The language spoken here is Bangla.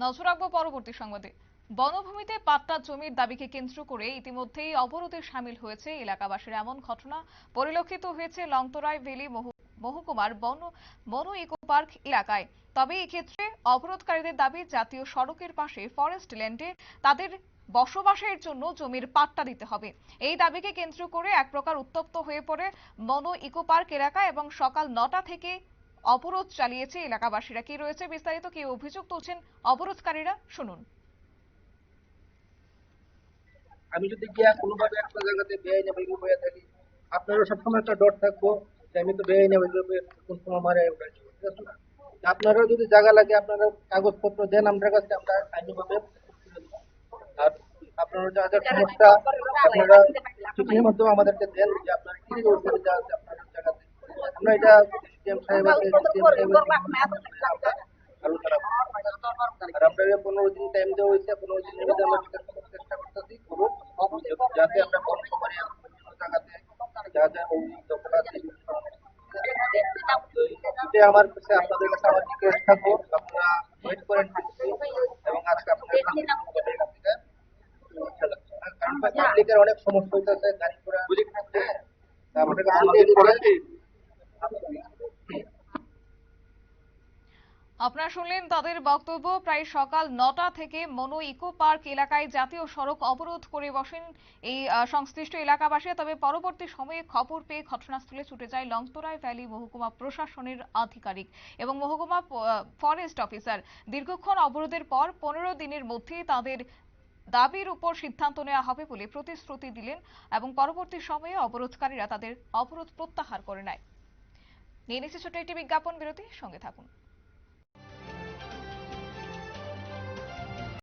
নজর রাখব পরবর্তী সংবাদে। বনভূমিতে পাট্টা জমির দাবিকে কেন্দ্র করে ইতিমধ্যেই অবরোধে সামিল হয়েছে এলাকাবাসীর। এমন ঘটনা পরিলক্ষিত হয়েছে লংতরাই ভেলি মহু- মহকুমার বন বন ইকো পার্ক এলাকায়। তবে এক্ষেত্রে অবরোধকারীদের দাবি, জাতীয় সড়কের পাশে ফরেস্ট ল্যান্ডে তাদের বসবাসের জন্য জমির পাট্টা দিতে হবে। এই দাবিকে কেন্দ্র করে এক প্রকার উত্তপ্ত হয়ে পড়ে বন ইকো পার্ক এলাকা এবং সকাল নটা থেকে অবরোধ চালিয়েছে এলাকাবাসীরা। কি রয়েছে বিস্তারিত কি অভিযোগ তুলছেন অবরোধকারীরা শুনুন। আমি যদি গিয়া কোনোভাবে একটা জায়গাতে বেআইনি ভাবে বয়ে থাকি আপনারও সবসময় একটা ডর থাকব যে আমি তো বেআইনি ভাবে কোন সময় মারা উঠে যাব, ঠিক আছে? না? আপনারও যদি জায়গা লাগে আপনারা কাগজপত্র দেন আমরা কাছে আমরা আইনিভাবে আর আপনারা যা যা সমস্যা আপনারা চিঠির মাধ্যমে আমাদেরকে দেন যে আপনার কি অসুবিধা আছে আপনার জায়গাতে। আমরা এটা সিএম সাহেব আছে সিএম সাহেব আলোচনা করব। আর আপনাকে পনেরো দিন টাইম দেওয়া হয়েছে পনেরো দিনের মধ্যে আমরা বিকাশ করার চেষ্টা করতেছি করুন যাতে আমরা বন্ধ করে বিভিন্ন জায়গাতে যা যা অভিযোগ দখল আছে এটাই আমার কাছে আপনাদের কাছে আমার রিকোয়েস্ট থাকব আপনারা ওয়েট করেন এবং আজকে আপনাদের কারণ পাবলিকের অনেক সমস্যা হইতেছে গাড়ি ঘোড়া হ্যাঁ, তা আমাদের কাছে আপনারা শুনলেন তাদের বক্তব্য। প্রায় সকাল নটা থেকে মনো ইকো পার্ক এলাকায় জাতীয় সড়ক অবরোধ করে বসেন এই সংশ্লিষ্ট এলাকাবাসী। তবে পরবর্তী সময়ে খবর পেয়ে ঘটনাস্থলে ছুটে যায় লংতরাই ভ্যালি মহকুমা প্রশাসনের আধিকারিক এবং মহকুমা ফরেস্ট অফিসার। দীর্ঘক্ষণ অবরোধের পর পনেরো দিনের মধ্যে তাদের দাবির উপর সিদ্ধান্ত নেওয়া হবে বলে প্রতিশ্রুতি দিলেন এবং পরবর্তী সময়ে অবরোধকারীরা তাদের অবরোধ প্রত্যাহার করে নেয়। নিয়ে নিচ্ছে ছোট একটি বিজ্ঞাপন বিরতি। সঙ্গে থাকুন।